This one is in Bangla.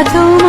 啊！